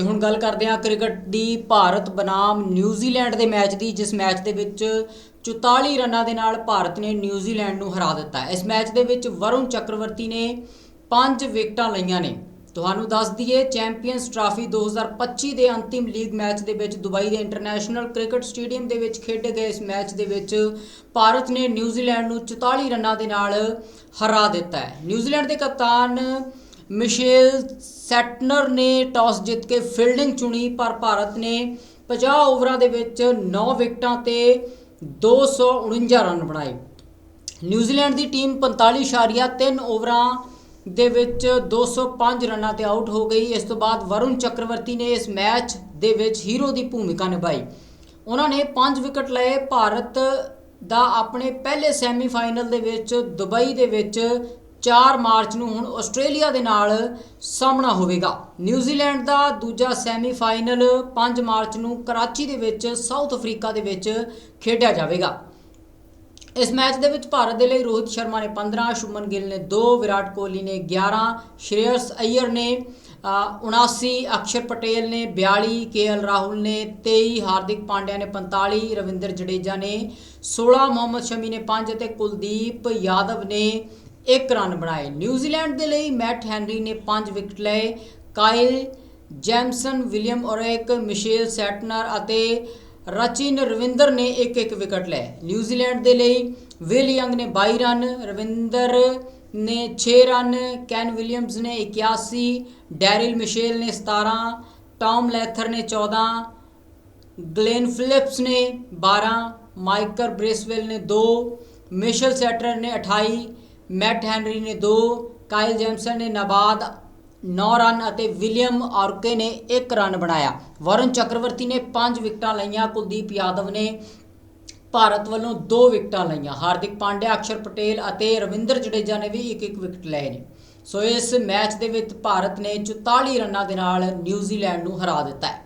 ਤੇ ਹੁਣ ਗੱਲ ਕਰਦੇ ਹਾਂ ਕ੍ਰਿਕਟ ਦੀ ਭਾਰਤ ਬਨਾਮ ਨਿਊਜ਼ੀਲੈਂਡ ਦੇ ਮੈਚ ਦੀ, ਜਿਸ ਮੈਚ ਦੇ ਵਿੱਚ 44 ਰਨਾਂ ਦੇ ਨਾਲ ਭਾਰਤ ਨੇ ਨਿਊਜ਼ੀਲੈਂਡ ਨੂੰ ਹਰਾ ਦਿੱਤਾ ਇਸ ਮੈਚ ਦੇ ਵਿੱਚ ਵਰੁਣ ਚੱਕਰਵਰਤੀ ਨੇ 5 ਵਿਕਟਾਂ ਲਈਆਂ ਨੇ। ਤੁਹਾਨੂੰ ਦੱਸ ਦਈਏ, ਚੈਂਪੀਅਨਸ ਟਰਾਫੀ 2025 ਦੇ ਅੰਤਿਮ ਲੀਗ ਮੈਚ ਦੇ ਵਿੱਚ ਦੁਬਈ ਦੇ ਇੰਟਰਨੈਸ਼ਨਲ ਕ੍ਰਿਕਟ ਸਟੇਡੀਅਮ ਦੇ ਵਿੱਚ ਖੇਡੇ ਗਏ। ਇਸ ਮੈਚ ਦੇ ਵਿੱਚ ਭਾਰਤ ਨੇ ਨਿਊਜ਼ੀਲੈਂਡ ਨੂੰ 44 ਰਨਾਂ ਦੇ ਨਾਲ ਹਰਾ ਦਿੱਤਾ ਹੈ। ਨਿਊਜ਼ੀਲੈਂਡ ਦੇ ਕਪਤਾਨ ਮਿਸ਼ੇਲ ਸੈਟਨਰ ਨੇ ਟਾਸ ਜਿੱਤ ਕੇ ਫੀਲਡਿੰਗ ਚੁਣੀ, ਪਰ ਭਾਰਤ ਨੇ 50 ਓਵਰਾਂ ਦੇ ਵਿੱਚ 9 ਵਿਕਟਾਂ ਤੇ 249 ਰਨ ਬਣਾਏ। ਨਿਊਜ਼ੀਲੈਂਡ ਦੀ ਟੀਮ 45.3 ਓਵਰਾਂ ਦੇ ਵਿੱਚ 205 ਰਨਾਂ ਤੇ ਆਊਟ ਹੋ ਗਈ। ਇਸ ਤੋਂ ਬਾਅਦ ਵਰੁਣ ਚੱਕਰਵਰਤੀ ਨੇ ਇਸ ਮੈਚ ਦੇ ਵਿੱਚ ਹੀਰੋ ਦੀ ਭੂਮਿਕਾ ਨਿਭਾਈ। ਉਹਨਾਂ ਨੇ 5 ਵਿਕਟ ਲਏ। ਭਾਰਤ ਦਾ ਆਪਣੇ ਪਹਿਲੇ ਸੈਮੀਫਾਈਨਲ ਦੇ ਵਿੱਚ, ਦੁਬਈ ਦੇ ਵਿੱਚ 4 ਮਾਰਚ ਨੂੰ ਹੁਣ ਆਸਟ੍ਰੇਲੀਆ ਦੇ ਨਾਲ ਸਾਹਮਣਾ ਹੋਵੇਗਾ। ਨਿਊਜ਼ੀਲੈਂਡ ਦਾ ਦੂਜਾ ਸੈਮੀਫਾਈਨਲ 5 ਮਾਰਚ ਨੂੰ ਕਰਾਚੀ ਦੇ ਵਿੱਚ ਸਾਊਥ ਅਫਰੀਕਾ ਦੇ ਵਿੱਚ ਖੇਡਿਆ ਜਾਵੇਗਾ। ਇਸ ਮੈਚ ਦੇ ਵਿੱਚ ਭਾਰਤ ਦੇ ਲਈ ਰੋਹਿਤ ਸ਼ਰਮਾ ਨੇ 15 ਸ਼ੁਮਨ ਗਿੱਲ ਨੇ 2 ਵਿਰਾਟ ਕੋਹਲੀ ਨੇ 11 ਸ਼੍ਰੇਅਸ ਅਈਅਰ ਨੇ ਅ, 79 ਅਕਸ਼ਰ ਪਟੇਲ ਨੇ 42 ਕੇਐਲ ਰਾਹੁਲ ਨੇ 23 ਹਾਰਦਿਕ ਪਾਂਡਿਆ ਨੇ 45 ਰਵਿੰਦਰ ਜਡੇਜਾ ਨੇ 16 ਮੁਹੰਮਦ ਸ਼ਮੀ ਨੇ 5 ਅਤੇ ਕੁਲਦੀਪ ਯਾਦਵ ਨੇ 1 ਰਨ ਬਣਾਏ। ਨਿਊਜ਼ੀਲੈਂਡ ਦੇ ਲਈ ਮੈਟ ਹੈਨਰੀ ਨੇ 5 ਵਿਕਟ ਲਏ। ਕਾਇਲ ਜੈਮਸਨ, ਵਿਲੀਅਮ ਔਰੇਕ ਮਿਸ਼ੇਲ ਸੈਟਨਰ ਅਤੇ ਰਚਿਨ ਰਵਿੰਦਰ ਨੇ ਇੱਕ ਇੱਕ ਵਿਕਟ ਲਏ। ਨਿਊਜ਼ੀਲੈਂਡ ਦੇ ਲਈ ਵਿਲ ਯੰਗ ਨੇ 22 ਰਨ, ਰਵਿੰਦਰ ਨੇ 6 ਰਨ, ਕੈਨ ਵਿਲੀਅਮਸ ਨੇ 81 ਡੈਰਿਲ ਮਿਸ਼ੇਲ ਨੇ 17 ਟਾਮ ਲੈਥਰ ਨੇ 14 ਗਲੇਨ ਫਿਲਿਪਸ ਨੇ 12 ਮਾਈਕਲ ਬ੍ਰੇਸਵੈਲ ਨੇ 2 ਮਿਸ਼ਲ ਸੈਟਰ ਨੇ 28 ਮੈਟ ਹੈਨਰੀ ਨੇ 2 ਕਾਇਲ ਜੈਮਸਨ ਨੇ ਨਾਬਾਦ 9 ਰਨ ਅਤੇ ਵਿਲੀਅਮ ਆਰਕੇ ਨੇ 1 ਰਨ ਬਣਾਇਆ। ਵਰੁਣ ਚੱਕਰਵਰਤੀ ਨੇ 5 ਵਿਕਟਾਂ ਲਈਆਂ, ਕੁਲਦੀਪ ਯਾਦਵ ਨੇ ਭਾਰਤ ਵੱਲੋਂ 2 ਵਿਕਟਾਂ ਲਈਆਂ। ਹਾਰਦਿਕ ਪਾਂਡਿਆ ਅਕਸ਼ਰ ਪਟੇਲ ਅਤੇ ਰਵਿੰਦਰ ਜਡੇਜਾ ਨੇ ਵੀ ਇੱਕ ਇੱਕ ਵਿਕਟ ਲਏ ਨੇ। ਸੋ ਇਸ ਮੈਚ ਦੇ ਵਿੱਚ ਭਾਰਤ ਨੇ 44 ਰਨਾਂ ਦੇ ਨਾਲ ਨਿਊਜ਼ੀਲੈਂਡ ਨੂੰ ਹਰਾ ਦਿੱਤਾ ਹੈ।